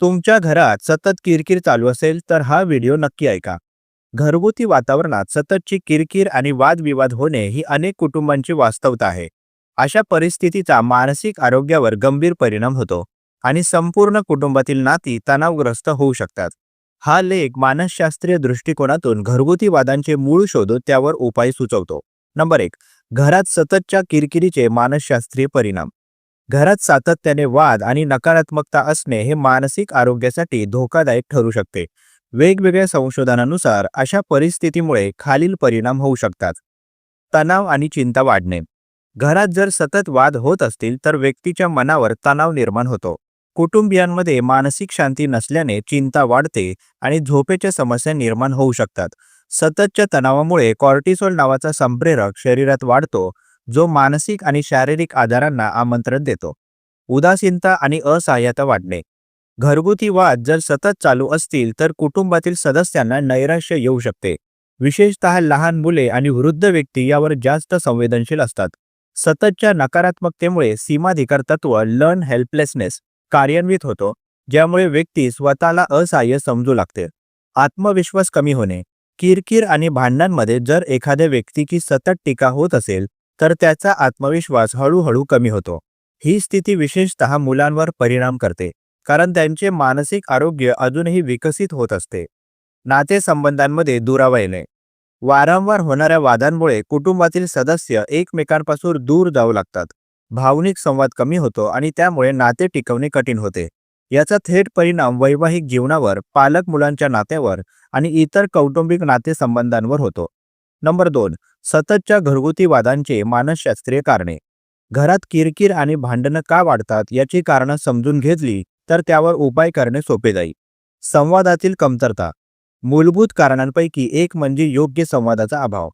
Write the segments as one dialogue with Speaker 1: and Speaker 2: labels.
Speaker 1: तुमच्या घरात सतत किरकिर चालू असेल तर हा व्हिडिओ नक्की ऐका. घरगुती वातावरणात सततची किरकिर आणि वादविवाद होणे ही अनेक कुटुंबांची वास्तवता आहे. अशा परिस्थितीचा मानसिक आरोग्यावर गंभीर परिणाम होतो आणि संपूर्ण कुटुंबातील नाती तणावग्रस्त होऊ शकतात. हा लेख मानसशास्त्रीय दृष्टिकोनातून घरगुती वादांचे मूळ शोधून त्यावर उपाय सुचवतो. नंबर एक घरात सततच्या किरकिरीचे मानसशास्त्रीय परिणाम. घरात सातत्याने वाद आणि नकारात्मकता असणे हे मानसिक आरोग्यासाठी धोकादायक ठरू शकते. वेगवेगळ्या संशोधनानुसार अशा परिस्थितीमुळे खालील परिणाम होऊ शकतात. तणाव आणि चिंता वाढणे. घरात जर सतत वाद होत असतील तर व्यक्तीच्या मनावर तणाव निर्माण होतो. कुटुंबियांमध्ये मानसिक शांती नसल्याने चिंता वाढते आणि झोपेच्या समस्या निर्माण होऊ शकतात. सततच्या तणावामुळे कॉर्टिसोल नावाचा संप्रेरक शरीरात वाढतो जो मानसिक आणि शारीरिक आजारांना आमंत्रण देतो. उदासीनता आणि असहाय्यता वाढणे. घरगुती वाद जर सतत चालू असतील तर कुटुंबातील सदस्यांना नैराश्य येऊ शकते. विशेषतः लहान मुले आणि वृद्ध व्यक्ती यावर जास्त संवेदनशील असतात. सततच्या नकारात्मकतेमुळे सीमाधिकार तत्व लर्न हेल्पलेसनेस कार्यान्वित होतो ज्यामुळे व्यक्ती स्वतःला असहाय्य समजू लागते. आत्मविश्वास कमी होणे. किरकिर आणि भांडणांमध्ये जर एखाद्या व्यक्तीची सतत टीका होत असेल तर त्याचा आत्मविश्वास हळूहळू कमी होतो. ही स्थिती विशेषतः मुलांवर परिणाम करते कारण त्यांचे मानसिक आरोग्य अजूनही विकसित होत असते. नातेसंबंधांमध्ये दुरावा येणे. वारंवार होणाऱ्या वादांमुळे कुटुंबातील सदस्य एकमेकांपासून दूर जाऊ लागतात. भावनिक संवाद कमी होतो आणि त्यामुळे नाते टिकवणे कठीण होते. याचा थेट परिणाम वैवाहिक जीवनावर पालक मुलांच्या नात्यावर आणि इतर कौटुंबिक नातेसंबंधांवर होतो. नंबर दोन सततच्या घरगुती वादांचे मानसशास्त्रीय कारणे. घरात किरकिर आणि भांडणं का वाढतात याची कारणं समजून घेतली तर त्यावर उपाय करणे सोपे जाईल. संवादातील कमतरता. मूलभूत कारणांपैकी एक म्हणजे योग्य संवादाचा अभाव.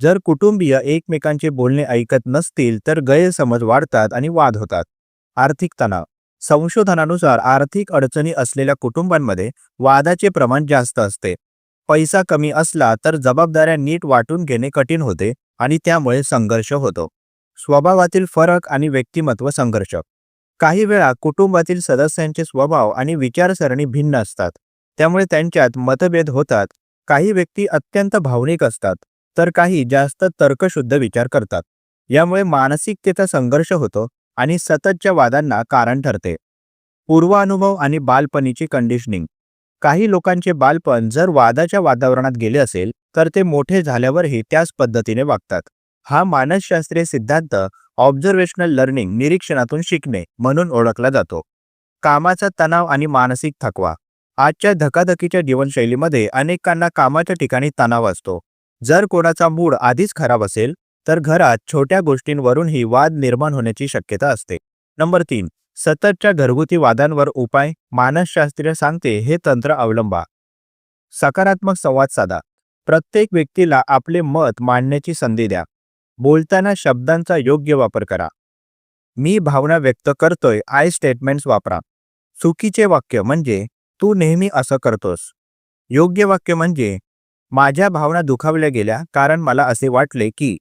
Speaker 1: जर कुटुंबीय एकमेकांचे बोलणे ऐकत नसतील तर गैरसमज वाढतात आणि वाद होतात. आर्थिक तणाव. संशोधनानुसार आर्थिक अडचणी असलेल्या कुटुंबांमध्ये वादाचे प्रमाण जास्त असते. पैसा कमी असला तर जबाबदाऱ्या नीट वाटून घेणे कठीण होते आणि त्यामुळे संघर्ष होतो. स्वभावातील फरक आणि व्यक्तिमत्व संघर्ष. काही वेळा कुटुंबातील सदस्यांचे स्वभाव आणि विचारसरणी भिन्न असतात. त्यामुळे त्यांच्यात मतभेद होतात. काही व्यक्ती अत्यंत भावनिक असतात तर काही जास्त तर्कशुद्ध विचार करतात. यामुळे मानसिकतेचा संघर्ष होतो आणि सततच्या वादांना कारण ठरते. पूर्वानुभव आणि बालपणीची कंडिशनिंग. काही लोकांचे बालपण जर वादाच्या वातावरणात गेले असेल तर ते मोठे झाल्यावरही त्याच पद्धतीने वागतात. हा मानसशास्त्रीय सिद्धांत ऑब्झर्वेशनल लर्निंग निरीक्षणातून शिकणे म्हणून ओळखला जातो. कामाचा तणाव आणि मानसिक थकवा. आजच्या धकाधकीच्या जीवनशैलीमध्ये अनेकांना कामाच्या ठिकाणी तणाव असतो. जर कोणाचा मूड आधीच खराब असेल तर घरात छोट्या गोष्टींवरूनही वाद निर्माण होण्याची शक्यता असते. नंबर तीन सततच्या घरगुती वादांवर उपाय मानसशास्त्रीय सांगते हे तंत्र अवलंबा. सकारात्मक संवाद साधा. प्रत्येक व्यक्तीला आपले मत मांडण्याची संधी द्या. बोलताना शब्दांचा योग्य वापर करा. मी भावना व्यक्त करतोय आय स्टेटमेंट्स वापरा. चुकीचे वाक्य म्हणजे तू नेहमी असं करतोस. योग्य वाक्य म्हणजे माझ्या भावना दुखावल्या गेल्या कारण मला असे वाटले की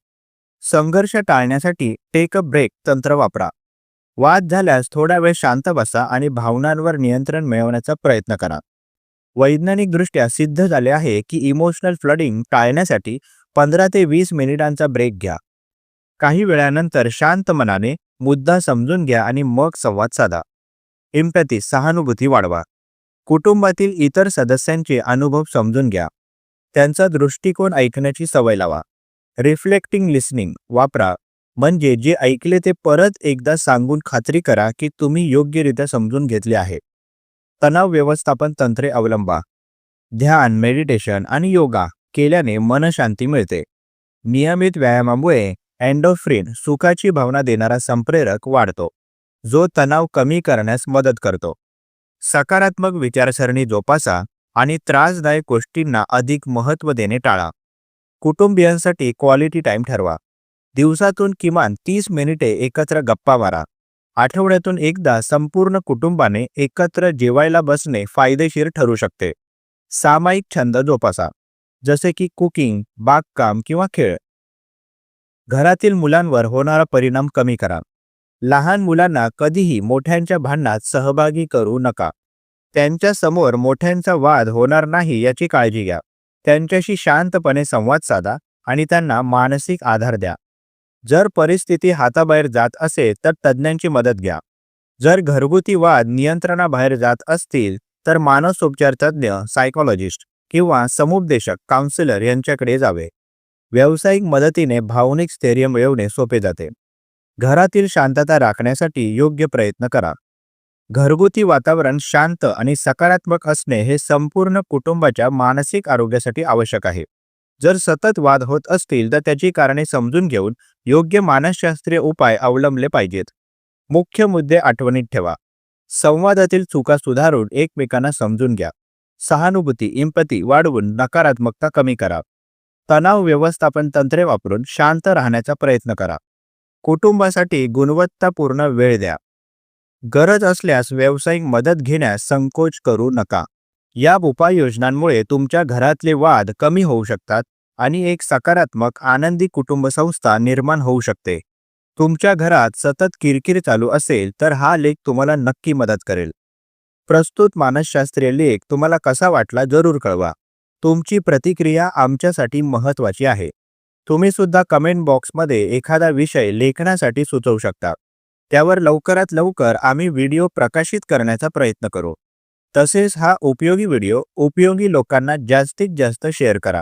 Speaker 1: संघर्ष टाळण्यासाठी टेक अ ब्रेक तंत्र वापरा. वाद झाल्यास थोडा वेळ शांत बसा आणि भावनांवर नियंत्रण मिळवण्याचा प्रयत्न करा. वैज्ञानिकदृष्ट्या सिद्ध झाले आहे की इमोशनल फ्लडिंग टाळण्यासाठी पंधरा ते वीस मिनिटांचा ब्रेक घ्या. काही वेळानंतर शांत मनाने मुद्दा समजून घ्या आणि मग संवाद साधा. इम्पॅथी सहानुभूती वाढवा. कुटुंबातील इतर सदस्यांचे अनुभव समजून घ्या. त्यांचा दृष्टिकोन ऐकण्याची सवय लावा. रिफ्लेक्टिंग लिसनिंग वापरा. म्हणजे जे ऐकले ते परत एकदा सांगून खात्री करा की तुम्ही योग्यरित्या समजून घेतले आहे. तणाव व्यवस्थापन तंत्रे अवलंबा. ध्यान मेडिटेशन आणि योगा केल्याने मनशांती मिळते. नियमित व्यायामामुळे अँडोफ्रिन सुखाची भावना देणारा संप्रेरक वाढतो जो तणाव कमी करण्यास मदत करतो. सकारात्मक विचारसरणी जोपासा आणि त्रासदायक गोष्टींना अधिक महत्त्व देणे टाळा. कुटुंबियांसाठी क्वालिटी टाईम ठरवा. दिवसातून किमान तीस मिनिटे एकत्र गप्पा मारा. आठवड्यातून एकदा संपूर्ण कुटुंबाने एकत्र जेवायला बसणे फायदेशीर ठरू शकते. सामायिक छंद जोपासा. जसे की कुकिंग बागकाम किंवा खेळ. घरातील मुलांवर होणारा परिणाम कमी करा. लहान मुलांना कधीही मोठ्यांच्या भांडणात सहभागी करू नका. त्यांच्यासमोर मोठ्यांचा वाद होणार नाही याची काळजी घ्या. त्यांच्याशी शांतपणे संवाद साधा आणि त्यांना मानसिक आधार द्या. जर परिस्थिती हाताबाहेर जात असेल तर तज्ज्ञांची मदत घ्या. जर घरगुती वाद नियंत्रणाबाहेर जात असतील तर मानसोपचार तज्ज्ञ सायकोलॉजिस्ट किंवा समुपदेशक काउन्सिलर यांच्याकडे जावे. व्यावसायिक मदतीने भावनिक स्थैर्य मिळवणे सोपे जाते. घरातील शांतता राखण्यासाठी योग्य प्रयत्न करा. घरगुती वातावरण शांत आणि सकारात्मक असणे हे संपूर्ण कुटुंबाच्या मानसिक आरोग्यासाठी आवश्यक आहे. जर सतत वाद होत असतील तर त्याची कारणे समजून घेऊन योग्य मानसशास्त्रीय उपाय अवलंबले पाहिजेत. मुख्य मुद्दे आठवणीत ठेवा. संवादातील चुका सुधारून एकमेकांना समजून घ्या. सहानुभूती इम्पती वाढवून नकारात्मकता कमी करा. तणाव व्यवस्थापन तंत्रे वापरून शांत राहण्याचा प्रयत्न करा. कुटुंबासाठी गुणवत्तापूर्ण वेळ द्या. गरज असल्यास व्यावसायिक मदत घेण्यास संकोच करू नका. या उपाययोजनांमुळे तुमच्या घरातले वाद कमी होऊ शकतात. आणि एक सकारात्मक आनंदी कुटुंब संस्था निर्माण होऊ शकते. तुमच्या घरात सतत किरकिर चालू असेल तर हा लेख तुम्हाला नक्की मदत करेल. प्रस्तुत मानसशास्त्रीय लेख तुम्हाला कसा वाटला जरूर कळवा. तुमची प्रतिक्रिया आमच्यासाठी महत्त्वाची आहे. तुम्ही सुद्धा कमेंट बॉक्समध्ये एखादा विषय लेखनासाठी सुचवू शकता. त्यावर लवकरात लवकर आम्ही व्हिडिओ प्रकाशित करण्याचा प्रयत्न करू. तसेच हा उपयोगी व्हिडिओ उपयोगी लोकांना जास्तीत जास्त शेअर करा.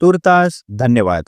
Speaker 1: तूर्तास धन्यवाद.